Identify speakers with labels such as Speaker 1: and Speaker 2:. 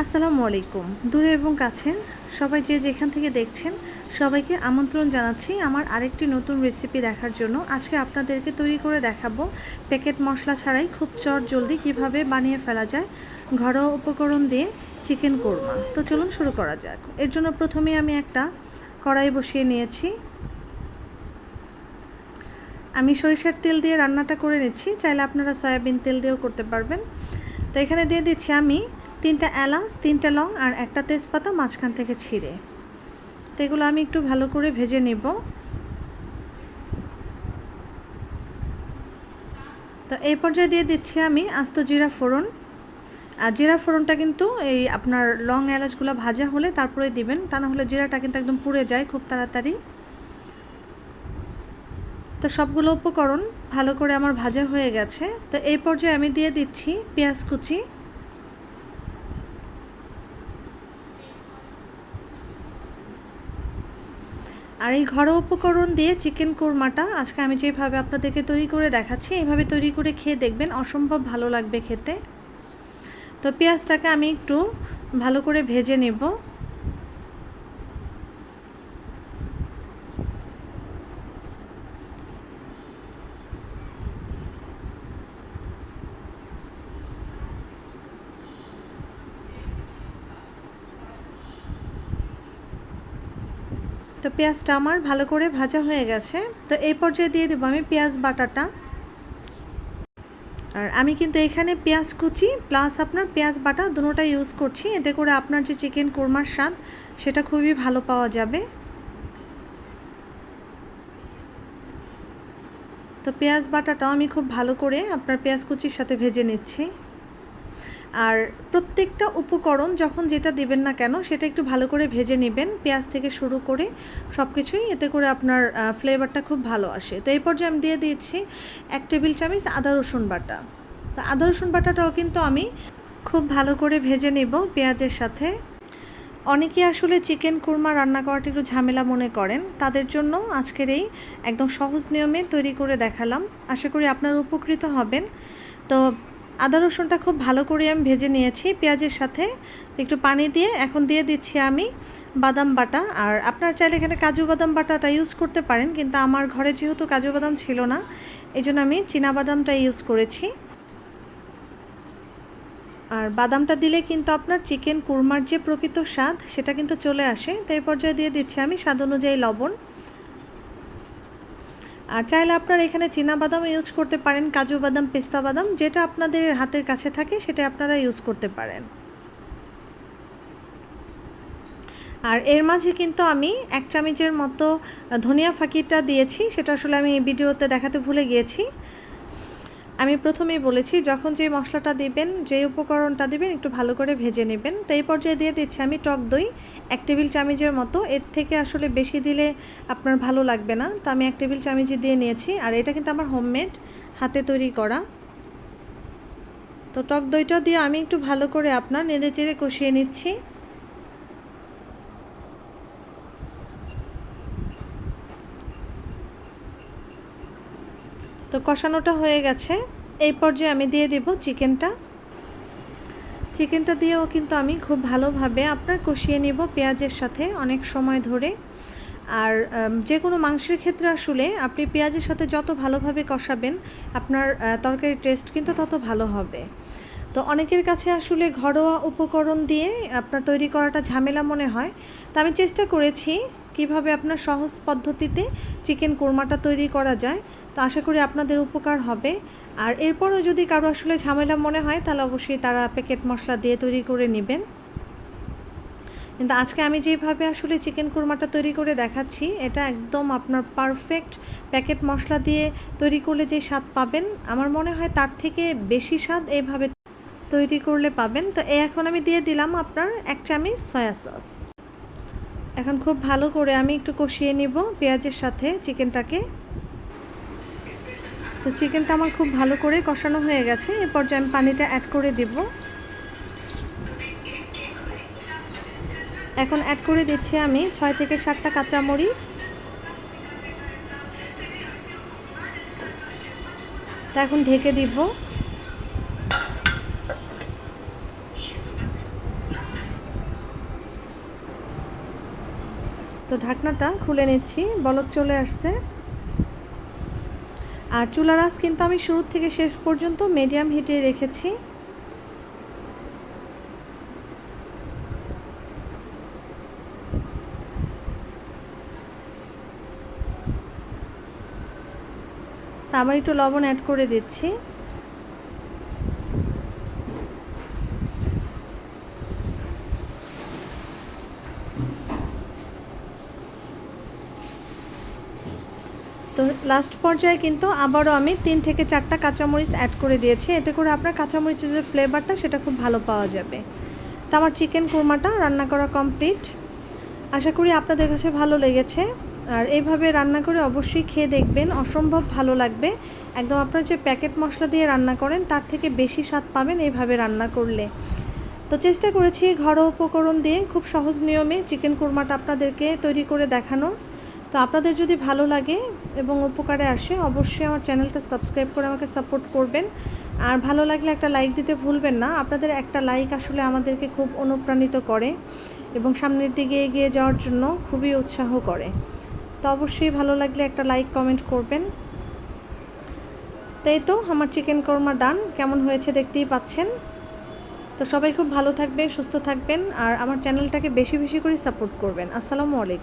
Speaker 1: আসসালামু আলাইকুম। দূরে এবং কাছের সবাই যে যেখান থেকে দেখছেন সবাইকে আমন্ত্রণ জানাচ্ছি আমার আরেকটি নতুন রেসিপি দেখার জন্য। আজকে আপনাদেরকে তৈরি করে দেখাবো প্যাকেট মশলা ছাড়াই খুব চট জলদি কীভাবে বানিয়ে ফেলা যায়। ঘরোয়া উপকরণ দিয়ে চিকেন কোরমা। তো চলুন শুরু করা যাক। এর জন্য প্রথমে আমি একটা কড়াই বসিয়ে নিয়েছি। আমি সরিষার তেল দিয়ে রান্নাটা করে নিচ্ছি। চাইলে আপনারা সয়াবিন তেল দিয়েও করতে পারবেন। তো এখানে দিয়ে দিচ্ছি আমি তিনটা এলাচ, তিনটা লং আর একটা তেজপাতা মাঝখান থেকে ছিঁড়ে। তো এগুলো আমি একটু ভালো করে ভেজে নেব। তো এই পর্যায়ে দিয়ে দিচ্ছি আমি আস্ত জিরা ফোড়ন। আর জিরা ফোড়নটা কিন্তু এই আপনার লং এলাচগুলো ভাজা হলে তারপরে দিবেন, তা না হলে জিরাটা কিন্তু একদম পুড়ে যায় খুব তাড়াতাড়ি। তো সবগুলো উপকরণ ভালো করে আমার ভাজা হয়ে গেছে। তো এই পর্যায়ে আমি দিয়ে দিচ্ছি পেঁয়াজ কুচি। আর এই ঘরোয়া উপকরণ দিয়ে চিকেন কোরমাটা আজকে আমি যেভাবে আপনাদেরকে তৈরি করে দেখাচ্ছি, এইভাবে তৈরি করে খেয়ে দেখবেন, অসম্ভব ভালো লাগবে খেতে। তো পেঁয়াজটাকে আমি একটু ভালো করে ভেজে নেব। তো পেঁয়াজটা আমার ভালো করে ভাজা হয়ে গেছে। তো এই পর্যায়ে দিয়ে দেবো আমি পেঁয়াজ বাটাটা। আর আমি কিন্তু এখানে পেঁয়াজ কুচি প্লাস আপনার পেঁয়াজ বাটা দুটোটা ইউজ করছি। এতে করে আপনার যে চিকেন কোরমার স্বাদ, সেটা খুবই ভালো পাওয়া যাবে। তো পেঁয়াজ বাটাটাও আমি খুব ভালো করে আপনার পেঁয়াজ কুচির সাথে ভেজে নিচ্ছি। আর প্রত্যেকটা উপকরণ যখন যেটা দিবেন না কেন, সেটা একটু ভালো করে ভেজে নেবেন, পেঁয়াজ থেকে শুরু করে সব কিছুই এতে করে আপনার ফ্লেভারটা খুব ভালো আসে। তো এই পর্যায়ে আমি দিয়ে দিয়েছি এক টেবিল চামচ আদা রসুন বাটা। তো আদা রসুন বাটাটাও কিন্তু আমি খুব ভালো করে ভেজে নেব পেঁয়াজের সাথে। অনেকে আসলে চিকেন কুরমা রান্না করাটা একটু ঝামেলা মনে করেন, তাদের জন্য আজকের এই একদম সহজ নিয়মে তৈরি করে দেখালাম। আশা করি আপনারা উপকৃত হবেন। তো আদা রসুনটা খুব ভালো করে আমি ভেজে নিয়েছি পেঁয়াজের সাথে। একটু পানি দিয়ে এখন দিয়ে দিচ্ছি আমি বাদাম বাটা। আর আপনারা চাইলে এখানে কাজু বাদাম বাটাটা ইউজ করতে পারেন, কিন্তু আমার ঘরে যেহেতু কাজু বাদাম ছিল না এই জন্য আমি বাদামটা ইউজ করেছি। আর বাদামটা দিলে কিন্তু আপনার চিকেন, কুরমার যে প্রকৃত স্বাদ, সেটা কিন্তু চলে আসে। তো এই পর্যায়ে দিয়ে দিচ্ছি আমি স্বাদ অনুযায়ী লবণ। আর চাইলে আপনারা এখানে বাদাম ইউজ করতে পারেন, কাজু বাদাম, পেস্তা বাদাম, যেটা আপনাদের হাতের কাছে থাকে সেটা আপনারা ইউজ করতে পারেন। আর এর মাঝে কিন্তু আমি এক চামচের মতো ধনিয়া ফাঁকিটা দিয়েছি, সেটা আসলে আমি ভিডিওতে দেখাতে ভুলে গিয়েছি। আমি প্রথমেই বলেছি, যখন যে মশলাটা দিবেন যে উপকরণটা দিবেন, একটু ভালো করে ভেজে নেবেন। তো এই পর্যায়ে দিয়ে দিচ্ছি আমি টক দই, এক টেবিল চামচের মতো। এর থেকে আসলে বেশি দিলে আপনার ভালো লাগবে না। তো আমি এক টেবিল চামচে দিয়ে নিয়েছি, আর এটা কিন্তু আমার হোমমেড, হাতে তৈরি করা। তো টক দইটা দিয়ে আমি একটু ভালো করে আপনার নেড়ে চেড়ে কষিয়ে নিচ্ছি। তো কষানোটা হয়ে গেছে। এই পর্যায়ে আমি দিয়ে দেব চিকেনটা। চিকেনটা দিয়েও কিন্তু আমি খুব ভালোভাবে আপনার কষিয়ে নিব পেঁয়াজের সাথে অনেক সময় ধরে। আর যে কোনো মাংসের ক্ষেত্রে আসলে আপনি পেঁয়াজের সাথে যত ভালোভাবে কষাবেন, আপনার তরকারির টেস্ট কিন্তু তত ভালো হবে। তো অনেকের কাছে আসলে ঘরোয়া উপকরণ দিয়ে আপনার তৈরি করাটা ঝামেলা মনে হয়। তো আমি চেষ্টা করেছি কীভাবে আপনার সহজ পদ্ধতিতে চিকেন কোরমাটা তৈরি করা যায়, তো আশা করি আপনাদের উপকার হবে। আর এরপরও যদি কারও আসলে ঝামেলা মনে হয়, তাহলে অবশ্যই তারা প্যাকেট মশলা দিয়ে তৈরি করে নেবেন। কিন্তু আজকে আমি যেভাবে আসলে চিকেন কুরমাটা তৈরি করে দেখাচ্ছি, এটা একদম আপনার পারফেক্ট প্যাকেট মশলা দিয়ে তৈরি করলে যে স্বাদ পাবেন, আমার মনে হয় তার থেকে বেশি স্বাদ এইভাবে তৈরি করলে পাবেন। তো এখন আমি দিয়ে দিলাম আপনার এক চামচ সয়া সস এখন খুব ভালো করে আমি একটু কষিয়ে নিব পেঁয়াজের সাথে চিকেনটাকে। তো চিকেনটা আমার খুব ভালো করে কষানো হয়ে গেছে। এ পর্যায়ে আমি পানিটা অ্যাড করে দেব। এখন অ্যাড করে দিচ্ছি আমি ছয় থেকে সাতটা কাঁচামরিচ। তা এখন ঢেকে দিব। তো ঢাকনাটা খুলে নিচ্ছি, বলক চলে আসছে। আর চুলার আঁচ কিন্তু আমি শুরু থেকে শেষ পর্যন্ত মিডিয়াম হিটে রেখেছি। তা আবার একটু লবণ অ্যাড করে দিচ্ছি। তো লাস্ট পর্যায়ে কিন্তু আবারও আমি তিন থেকে চারটা কাঁচামরিচ অ্যাড করে দিয়েছি। এতে করে আপনার কাঁচামরিচের যে ফ্লেভারটা সেটা খুব ভালো পাওয়া যাবে। তো আমার চিকেন কোরমাটা রান্না করা কমপ্লিট আশা করি আপনাদের কাছে ভালো লেগেছে। আর এইভাবে রান্না করে অবশ্যই খেয়ে দেখবেন, অসম্ভব ভালো লাগবে। একদম আপনার যে প্যাকেট মশলা দিয়ে রান্না করেন, তার থেকে বেশি স্বাদ পাবেন এইভাবে রান্না করলে। তো চেষ্টা করেছি ঘরোয়া উপকরণ দিয়ে খুব সহজ নিয়মে চিকেন কোরমাটা আপনাদেরকে তৈরি করে দেখানোর। তো আপনাদের যদি ভালো লাগে এবং উপকারে আসে, অবশ্যই আমার চ্যানেলটা সাবস্ক্রাইব করে আমাকে সাপোর্ট করবেন। আর ভালো লাগলে একটা লাইক দিতে ভুলবেন না। আপনাদের একটা লাইক আসলে আমাদেরকে খুব অনুপ্রাণিত করে এবং সামনের দিকে এগিয়ে যাওয়ার জন্য খুবই উৎসাহ করে। তো অবশ্যই ভালো লাগলে একটা লাইক, কমেন্ট করবেন। তাই তো, আমার চিকেন কর্মা ডান। কেমন হয়েছে দেখতেই পাচ্ছেন? তো সবাই খুব ভালো থাকবে সুস্থ থাকবেন। আর আমার চ্যানেলটাকে বেশি বেশি করে সাপোর্ট করবেন। আসসালামু আলাইকুম।